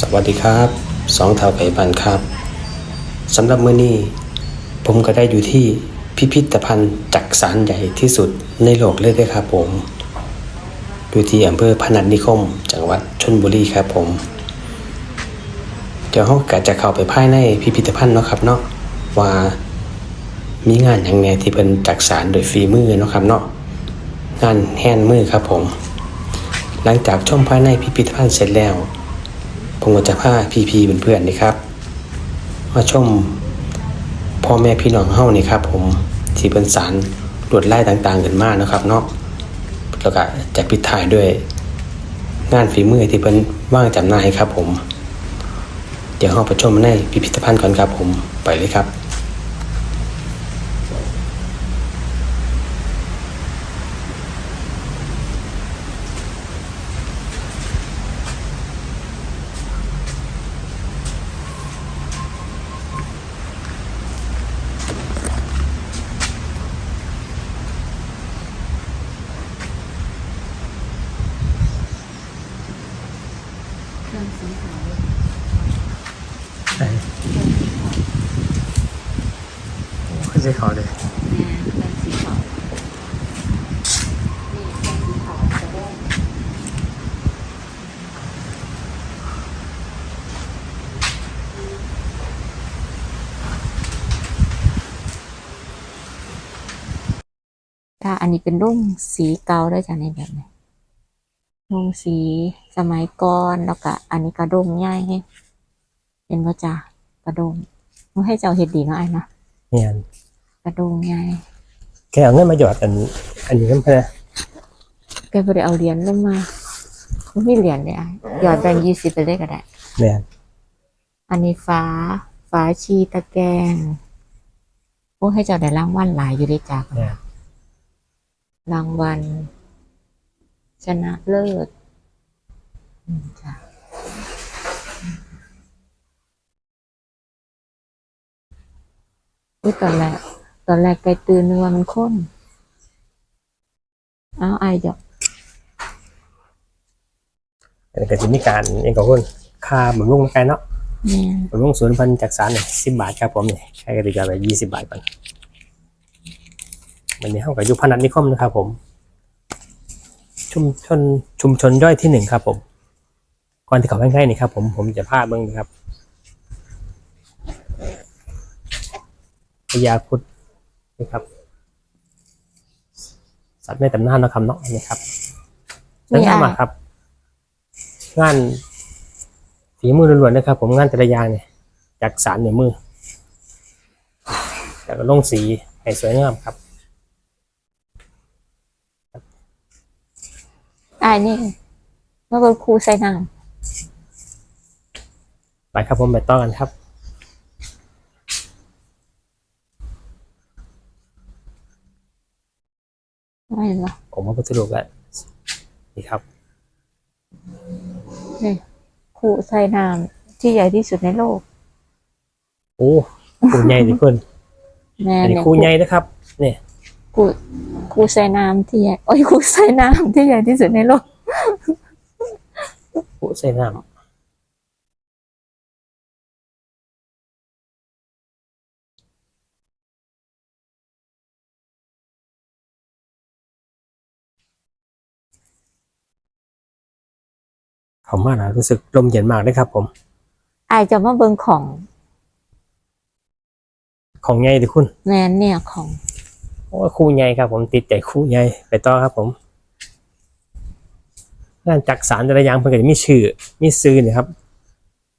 สวัสดีครับสองเท่าไก่บันครับสำหรับมื้อนี้ ผมก็ได้อยู่ที่พิพิธภัณฑ์จักสารใหญ่ที่สุดในโลกเลยด้อครับผม อยู่ที่อำเภอพนัสนิคม จังหวัดชลบุรีครับผม เดี๋ยวเราก็จะเข้าไปภายในพิพิธภัณฑ์เนาะครับเนาะว่ามีงานอย่างแน่ที่เป็นจักสารโดยฝีมือเนาะครับเนาะงานแฮนด์มือครับผม หลังจากชมภายในพิพิธภัณฑ์เสร็จแล้ว ผมก็จะพาพี่ๆเพื่อนๆนี่ครับมาชมพ่อแม่พี่น้องเฮานี่ครับ ผมที่เป็นสารลวดลายต่างๆกันมากนะครับเนาะแล้วก็จะปิดท้ายด้วย งานฝีมือที่เป็นว่างจำหน่ายครับ ผม เดี๋ยวเราไปชมในพิพิธภัณฑ์ก่อนครับ ผมไปเลยครับ เครื่องสีขาวขึ้นสีขาวเลยนะเครื่องสีขาวนี่เครื่องสีขาวจะได้ถ้าอันนี้เป็นรุ่งสีเกาได้จากในแบบไหน รุ่งสีสมัยก่อนแล้วก็อันนี้กระดงง่ายไงเห็นว่าจ้ากระดงมันให้เจ้าเห็ดดีเนาะไอ้เนาะเนี่ยกระดงง่ายแกเอาเงินมาหยอดอันอันนี้กันเพื่อแกไปได้เอาเหรียญลงมาไม่มีเหรียญเลยอะหยอดแบงค์ยี่สิบไปได้ก็ได้เนี่ยอันนี้ฟ้าฟ้าชีตะแกรงพวกให้เจ้าได้รางวัลหลายอยู่ได้จากเนี่ยรางวัล ชนะเลิศอืมจ้ะอุ้ยตอนแรกตอนแรกไกตื่นนึกว่ามันข้นอ้าวไอายเดี๋ยวอันนี้ก็จะมีการเองกับคนค่าบำรุงร่างกายเนาะแม่นบำรุงศูนย์พันจากสารเนี่ยสิบบาทครับผมเนี่ยใช้กติกาไปยี่สิบบาทก่อนวันนี้เข้ากับยุคพนัสนิคมนะครับผม ชุมชนชุมชนย่อยที่หนึ่งครับ ผมก่อนที่เขาใกล้ๆนี่ครับ ผมผมจะพาเบิ้งนะครับพญาครุดนี่ครับ สัตว์ในตำนานนะครับเนาะนี่ครับนี่งานมาครับ งานฝีมือล้วนๆนะครับ ผมงานแต่ละอย่างเนี่ยจากสารในมือแล้วก็ลงสีให้สวยงามครับ อายนี่เมื่อวันครูใส่นางไปครับผมไปต่อกันครับไม่เหรอผมมาพัสดุแล้วนี่ครับ นี่ครูใส่นามที่ใหญ่ที่สุดในโลกโอ้คู่ใหญ่ดิเพื่อนแม่อันนี้เนี่ยคู่ใหญ่นะครับ เนี่ยครู ครูใส่นามที่ใหญ่โอ้ยครูใส่นามที่ใหญ่ที่สุดในโลกคู่ใส่น้ำเขามาแล้วรู้สึกลมเย็นมากเลยครับ ผมอายจะมาเบิงของ ของใหญ่ดิคุณ แมนเนี่ยของ โอ้ยคู่ใหญ่ครับผมติดใจคู่ใหญ่ไปต่อครับผมงานจักสารแต่ละอย่างเพิ่นก็จะมีชื่อมีซื้อเนี่ยครับ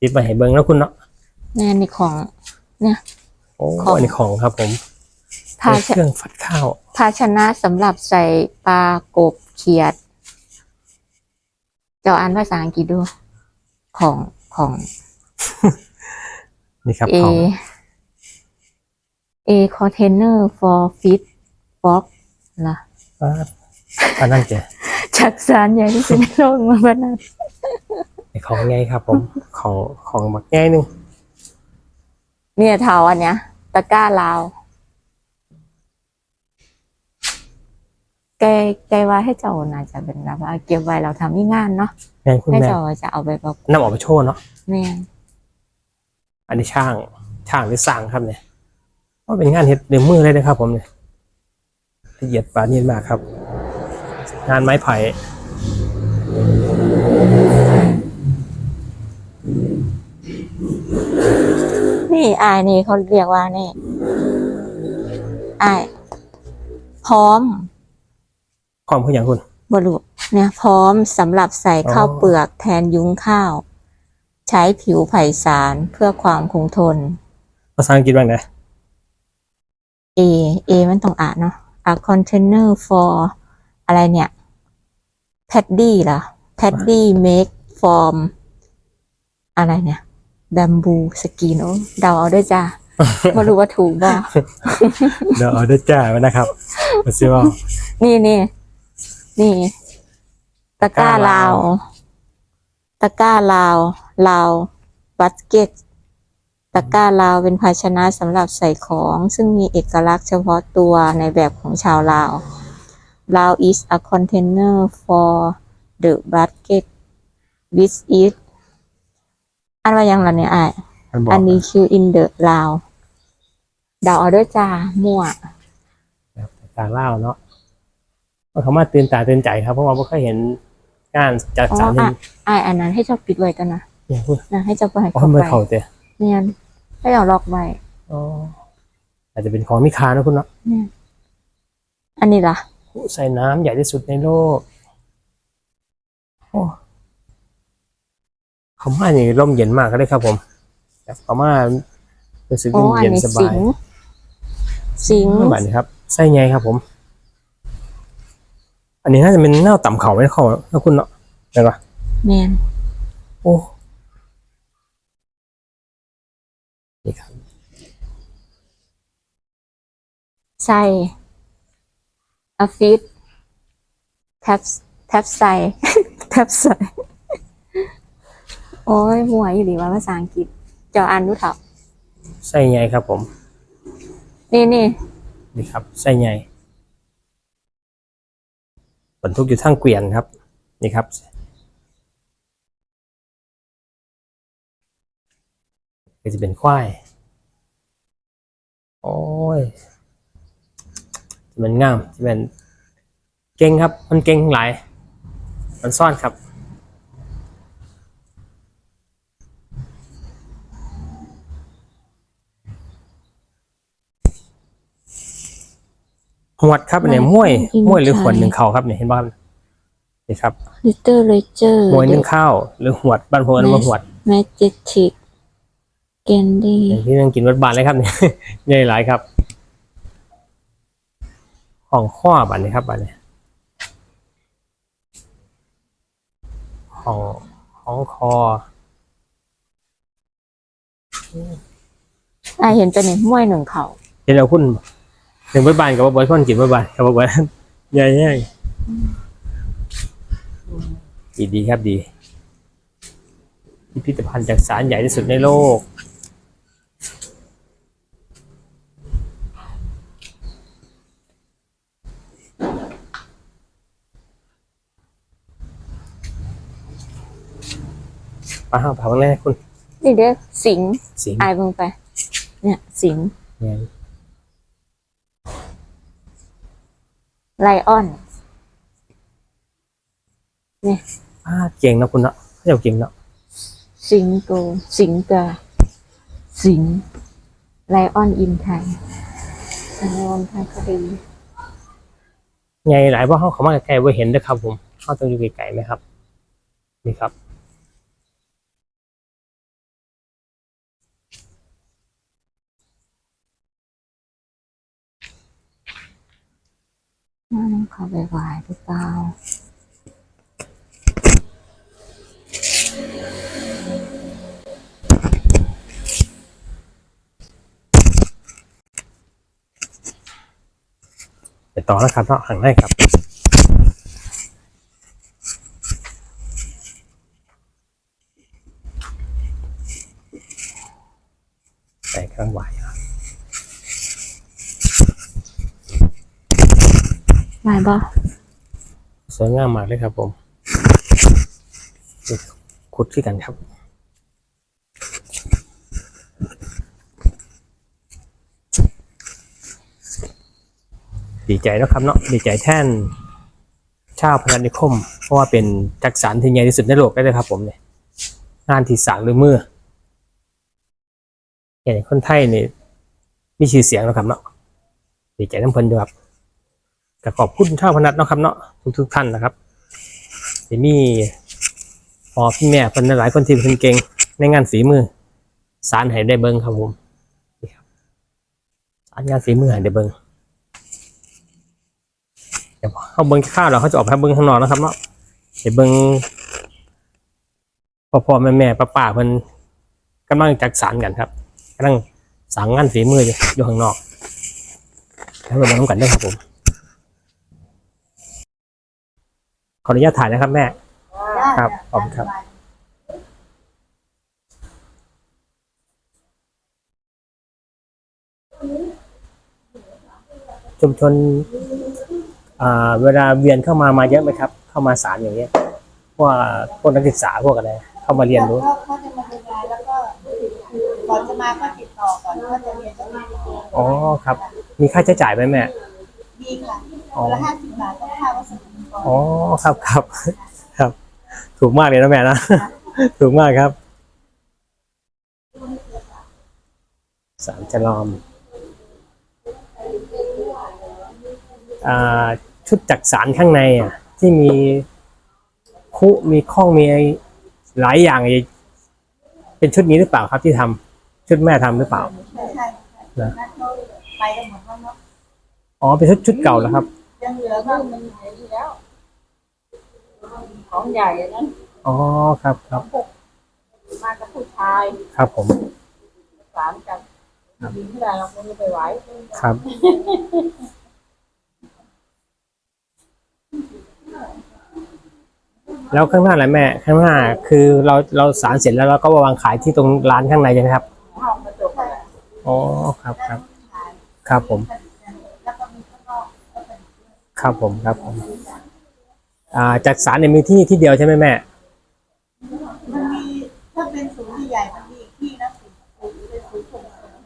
ติดมาให้เบิ่งแล้วคุณเนาะแมนนี่ของเนี่ยโอ้ของอันนี้ของครับผมภาเป็นชเครื่องฟัดข้าว ภาชนะสำหรับใส่ปลากบเขียดเจ้าอ่านภาษาอังกฤษดูของของ นี่ครับ A ของ A container for fish box นะอ่าอันนั้นจะจักสารใหญ่ที่สุดในโลกมาบ้านนั้นไอ้ของใหญ่ครับ ผม ของของบักใหญ่หนึงเนี่ยเทาอันเนี้ยตะกร้าลาวแกแกว่าให้เจ้าน่าจะเป็นแบบว่าเก็บไว้เราทำที่งานเนาะแม่นคุณให้แม่เจ้าจะเอาไปประกวดนำออกไปโชว์เนาะแม่นอันนี้ช่างช่างหรือสร้างครับเนี่ยว่าเป็นงานเฮ็ดเดือมือเลยนะครับผมเนี่ย ละเอียดปราณีตมากครับ งานไม้ไผ่นี่อายนี่เขาเรียกว่านี่อายพร้อมความคืออย่างคุณบรุเนี่ยพร้อมสำหรับใส่อ๋อข้าวเปลือกแทนยุ้งข้าว ใช้ผิวไผ่สารเพื่อความคงทน ภาษาอังกฤษว่าไง A A มันต้องอ่านเนาะ a container for อะไรเนี่ย paddy เหรอ paddy make from อะไรเนี่ย bamboo skin โอ้เดาเอาด้วยจ้าไม่รู้ว่าถูกบ่เดี๋ยวเอาด้วยจ้าไว้นะครับมาซิว่านี่นี่นี่ตะกร้าตะกร้าลาลาววตะกร้าลาวลาวบัสเกต ตะกร้าลาวเป็นภาชนะสำหรับใส่ของ ซึ่งมีเอกลักษณ์เฉพาะตัวในแบบของชาวลาวลาว is a container for the basket which is อันว่ายังล่ะเนี่ยอะมันบอกอันนี้คือ in the ลาวเดาเอาด้วยจ้ามั่วแบบต่างเล่าวเนาะว่าเขามาตื่นตาตื่นใจครับเพราะว่าไม่เคยเห็นงานจากอ๋อสารอะนี่อะอันนั้นให้เจ้าปิดไว้กันนะเนี่ยคุณนะให้เจ้าไปให้อ๋อเข้าเมื่อไปเขาเตะเนี่ย ให้เราล็อกไว้อ๋ออาจจะเป็นของมีค่านะคุณเนาะเนี่ยอันนี้ล่ะใส่น้ำใหญ่ที่สุดในโลกโอ้เขามานี่ร่มเย็นมากเลยครับผมแบบเขามารู้สึกโอ้ร่มอันเย็นนี้สสิบายงห์สิงห์ไม่เหมือนครับไส้ไงครับผม อันนี้น่าจะเป็นเน่าต่ำเขาไม่เข้าแล้วคุณเนาะใช่ปะแมนโอ้ นี่ครับใส่อฟิศแท็บแท็บใส่แท็บใส่โอ้ยหัวอยู่ดีว่าภาษาอังกฤษเจออ่านดูเถอะไส้ไงครับผม นี่นี่นี่ครับไส้ไงบรรทุกอยู่ทั้งเกวียนครับ นี่ครับ ก็จะเป็นควาย โอ้ยจะเป็นงามจะเป็นเก่งครับ มันเก่งหลาย มันซ่อนครับ หวดครับเนี่ยม้วยม้วยหรือขวดหนึ่งเขาครับเนี่ยเห็นป่ะครับนี่ครับลิเตอร์เลเจอร์ม้วยหนึ่งข้าวหรือหวดบ้านผมเรียกว่าหวดแมจิติก เกนดี้อย่างที่นั่งกินวัดบานเลยครับเนี่ยใหญ่หลายครับ ของข้อบันนี้ครับบันนี้ของของคออะเห็นตัวนี้ม้วยหนึ่งเขาเห็นเราคุณหนึ่งวัดบานกับวัดบอยคนกินวัดบานกับวัดบอยใหญ่ใหญ่ดีดีครับดีพิพิธภัณฑ์จักสารใหญ่ที่สุดในโลก มาห้าเผาแรกคุณ นี่เด้อสิงห์สิงห์อายเบิ่งไป เนี่ย สิงห์เนี่ยไลออนอ่าเก่งนะคุณเนาะเจ้าเก่งเนาะสิงโตสิงกาสิงไลออนอินไทยไลออนไทยคดีไงหลายว่าเขาเขามาใกล้ๆว่าเห็นด้วยครับผมเขาต้องอยู่ไกลๆไหมครับ นี่ครับ น่าน้ำเขาไปไหวหรือเปล่าไปต่อนะครับเนาะห่างได้ครับใส่เครื่องไหว ครับไหวบ่วยงามมากเลยครับผมขุดที่กันครับดีใจนะครับเนาะดีใจแท่นชาวพนัสนิคม เพราะว่าเป็นจักสารที่ใหญ่ที่สุดในโลกได้เลยครับผมเนี่ยงานที่สร้างด้วยมืออย่างคนไทยนี่มีชื่อเสียงแล้วครับเนาะดีใจน้ำเพลินด้วยครับ ก็ขอบคุณชาพนัสเนาะครับเนาะทุกทุกท่านนะครับที่มีพอพี่แม่คนหลายคนที่เป็นเก่งในงานฝีมือ สารให้ได้เบิ้งครับผมสารงานฝีมือให้ได้เบิ้งเดี๋ยวเขาเบิ้งข้าวเราเขาจะออกไปเบิ้งข้างนอกนะครับเนาะเดี๋ยวเบิ้งพ่อพ่อแม่แม่ป้าป้าเพิ่นกำลังจักสารกันครับกำลังสั่งงานฝีมืออยู่อยู่ข้างนอกแล้วเรามาทำกันได้ครับผม ขออนุญาตถ่ายนะครับแม่ ครับขอบคุณครับชุมชนอ่าเวลาเวียนเข้ามามาเยอะไหมครับ เข้ามาสารอย่างเงี้ยพวกพวกนักศึกษาพวกอะไรเข้ามาเรียนรู้เขาเขาจะมาดูงานแล้วก็ก่อนจะมาก็ติดต่อก่อนว่าจะเรียนจะติดต่ออ๋อครับ มีค่าใช้จ่ายไหมแม่มีค่ะอ๋อคนละห้าสิบบาทต้องค่าวัสดุก่ อนอ๋อครับครับครับ ถูกมากเลยนะแม่นะ ถูกมากครับ สารจะลอม อ่า ชุดจักสารข้างในอะ ที่มีคุมีข้องมีหลายอย่างอีกเป็นชุดนี้หรือเปล่าครับที่ทำชุดแม่ทำหรือเปล่าใช่ใช่เหรอนั่นเขาไปกันหมดแล้วเนาะอ๋อเป็นชุดชุดเก่าแล้วครับ ยังเหลือบ้างมันเหลืออยู่แล้ว ของใหญ่อะนั้นอ๋อครับครับมากับผู้ชายครับผมสามกันยิงเท่าไหร่เราคงไม่ไปไหวครับแล้วข้างหน้าอะไรแม่ ข้างหน้าคือเราเราสารเสร็จแล้วเราก็วางขายที่ตรงร้านข้างในใช่ไหมครับห้องกระจกอะไรอ๋อครับครับ ครับผมแล้วก็มีข้างนอกก็เป็นครับผมครับผมอ่า จากสารเนี่ยมีที่ที่เดียวใช่ไหมแม่ มันมีถ้าเป็นศูนย์ที่ใหญ่มันมีอีกที่นะศูนย์ศูนย์เป็นศูนย์ส่งเสริม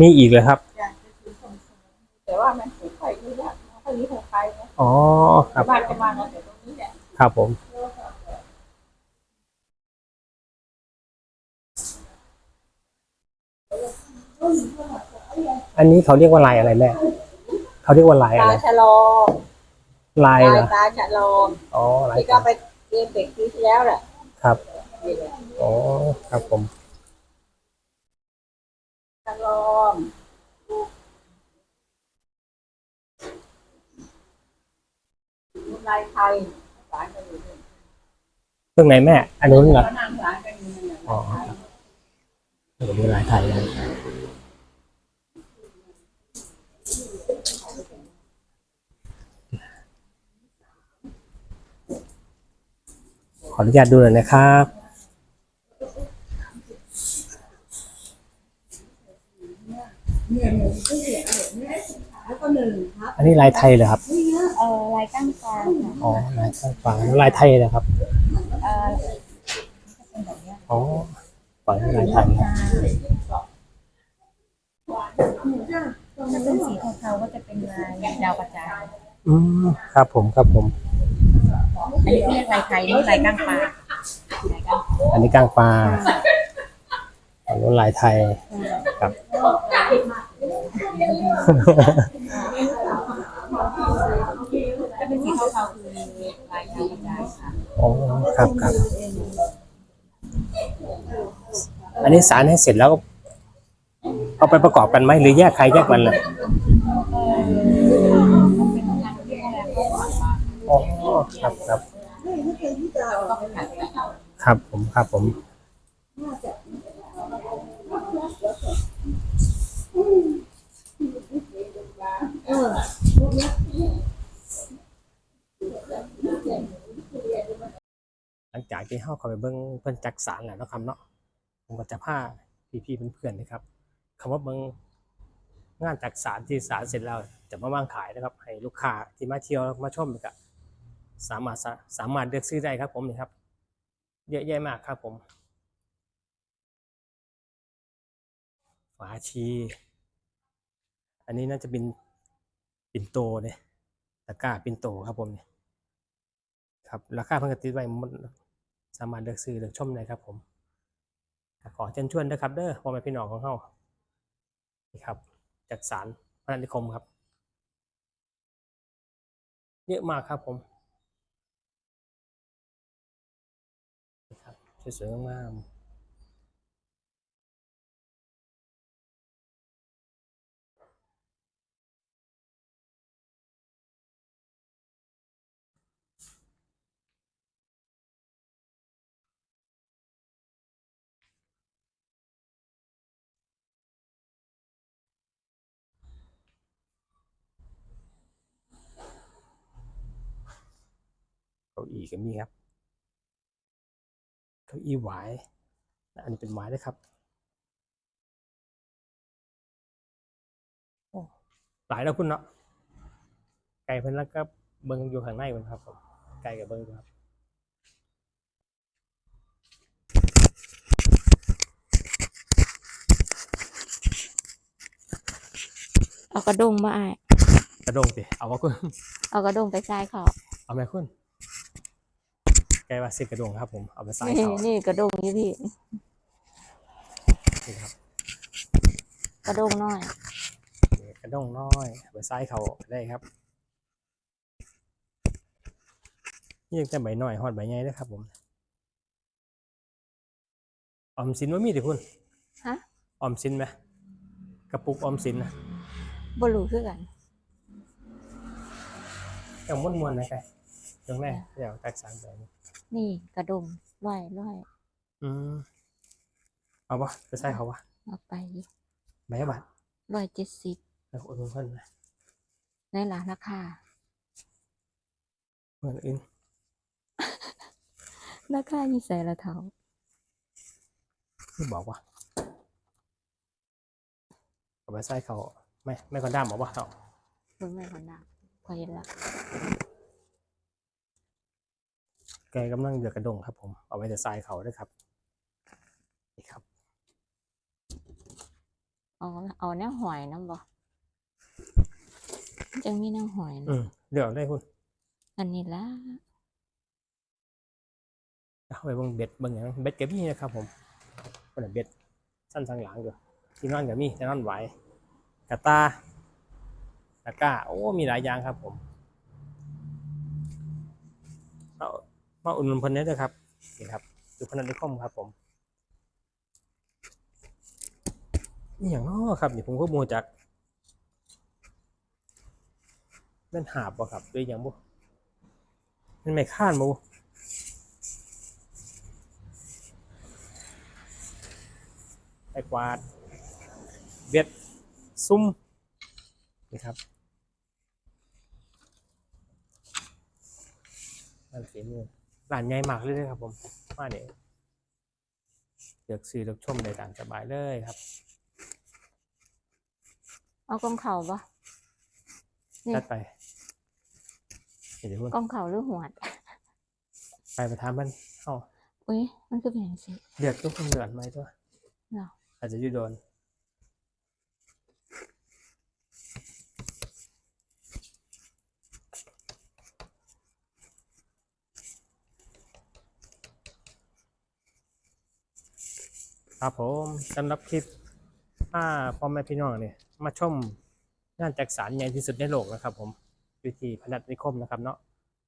มีอีกเลยครับ อยากเป็นศูนย์ส่งเสริมแต่ว่ามันไม่ค่อยรู้ว่าไม่ค่อยรู้ของใครนะอ๋อครับ บ้านก็มาเนาะแต่ตรงนี้แหละครับผม อันนี้เขาเรียกว่าลายอะไรแม่ เขาเรียกว่าลายอะตาไร ชะลอ ลายเหรอตาชะลออ๋อลายที่ก็ไปเรียนเด็กปีที่แล้วแหละครับอ๋อครับผมชะลอมลายไทยสารกันอยู่เนี่ยเครื่องไหนแม่ อันนู้นเหรอเขานั่งสารกันอยู่เนี่ยอ๋อครับเดี๋ยวดูลายไทยนะ ออนุญาตดูหน่อยนะครับ อันนี้ลายไทยเหรอครับ เออลายตั้งกลางค่ะอ๋อ ลายฝั่งนั้นลายไทยนะครับเอออ๋อฝั่งนั้นลายไทยครับถ้าเป็นสีเทาๆก็จะเป็นลายดาวกระจาย อืมครับผม ครับผมอั นี้เรียกลายไทยนี่ลายก้างปลาลายก้างอันนี้กลางปลาฝั่งนู้นลายไทยครับถ้าเป็นสีเทาๆคือลายดาวกระจายค่ะอ๋อครับครับ อันนี้สารให้เสร็จแล้วเอาไปประกอบกันไหมหรือแยกใครแยกมันเลยเป็นงานที่อะไรก็ผ่านมาอ๋อครับครับ ครับผมครับผมหลังจากที่เข้าเข้าไปเบิ้งเพิ่นจักสารแล้วนะครับเนาะผมก็จะพาพี่ๆเพื่อนๆนะครับคำว่าเบิ้งงานจักสารที่สารเสร็จแล้วจะมาวางขายนะครับ ให้ลูกค้าที่มาเที่ยวมาชมก็สามารถสามารถเลือกซื้อได้ครับผมนี่ครับ เยอะแยะมากครับผม ฝาชี อันนี้น่าจะเป็นปิ่นโตเนี่ยตะกร้าปิ่นโตครับผมเนี่ยครับราคาเพิ่งกติดไว้หมดสามารถเลือกซื้อเลือกชมได้ครับผมขอเชิญชวนนะครับเด้อพ่อแม่พี่น้องของเฮานี่ครับจากสารพระนันทิคมครับ เยอะมากครับผม นี่ครับสวยๆงามๆ เก้าอี้ก็มีครับเก้าอี้หวายและอันนี้เป็นหวายด้วยครับโอ้หลายแล้วคุณเนาะไก่เพิ่นแล้วก็เบิ้งอยู่ข้างในมันครับผมไก่กับเบิ้งอยู่ครับเอากระดงมาอ้ายกระดงสิเอาว่าคุณเอากระดงไปใส่เขาเอาไหมคุณไก่ว่าสิกระดงครับ ผมเอาไปใส่นี่เขานี่กระดงนี่พี่นี่ครับกระดงน้อย นี่กระดงน้อยเอาไปใส่เขาได้ครับนี่ยังแต่ใบน้อยหอดใบใหญ่ด้วยครับ ผมออมสินว่ามีดิคุณฮะออมสินไหมกระปุกออมสินนะบ่รู้คือกันอย่างม้วนๆนะไก่ตรงแม่เดี๋ยวแตกสารแบบนี้ นี่กระดงร้อยร้อยอืมเอาปะไปใส่เขาปะเอาไปใบละบาทร้อยเจ็ดสิบแล้วอุดหนุนเพิ่นนะในร้านราคาเพื่อนอื่นราคายี่ใส่ละเท่าคือบอกว่าเอาไปใส่เขาไม่ไม่คนด้ามบอกว่าเขาเพิ่งไม่คนดังพอเห็นละ แกกำลังเดือกระดงครับผม เอาไว้จะใส่เขาด้วยครับ นี่ครับ เอาเอาแนวหอยน้ำบ่จังมีแนวหอยอืนะมเดี๋ยวได้คุณ อันนี้ละเอาไปเบิ่งเบ็ดเบิ่งอย่างนั้นเบ็ดกับมี่นะครับผมคนละเบ็ดสั้นทางหลังอยู่ที่นอนกับมี่ที่นอนไหวกระตาตะกร้า โอ้ มีหลายอย่างครับผมเอา มาอุ่นนเพิ่นได้เลยครับนี่ครับอยู่พนันนิคมครับผมนี่อย่างน้อครับนี่ผมก็มูจากเป็นหาบบ่ครับหรืออย่างบ่เป็นไม่ข้านบ่ไอ้กวาดเบ็ดซุ้มนี่ครับร้านฝีมือ ร้านใหญ่มากเลยนะครับผมมาเนี่ยเลือกซื้อเลือกชมได้ตามสบายเลยครับ เอากล้องเข่าบ่นี่จัดไปเดี๋ยวเพิ่งกล้องเข่าหรือหวดไปไปทำมันเอ้าอุ้ยมันคือเป็นอย่างสิเดือดทุกคนเดือดไหมตัวเหรออาจจะอยูโดน ครับผมสำหรับคลิปถ้าพ่อแม่พี่น้องเนี่ยมาชมงานจักสารใหญ่ที่สุดในโลกนะครับ ผมวิธีพนัสนิคมนะครับเนาะ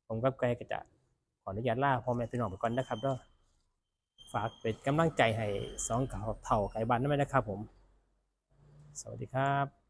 ผมกับไกก็จะขออนุญาตล่าพ่อแม่พี่น้องไปก่อนนะครับเด้อฝากเป็นกำลังใจให้สองเก่าเท่าไก่บ้านนั่นไหมนะครับผม สวัสดีครับ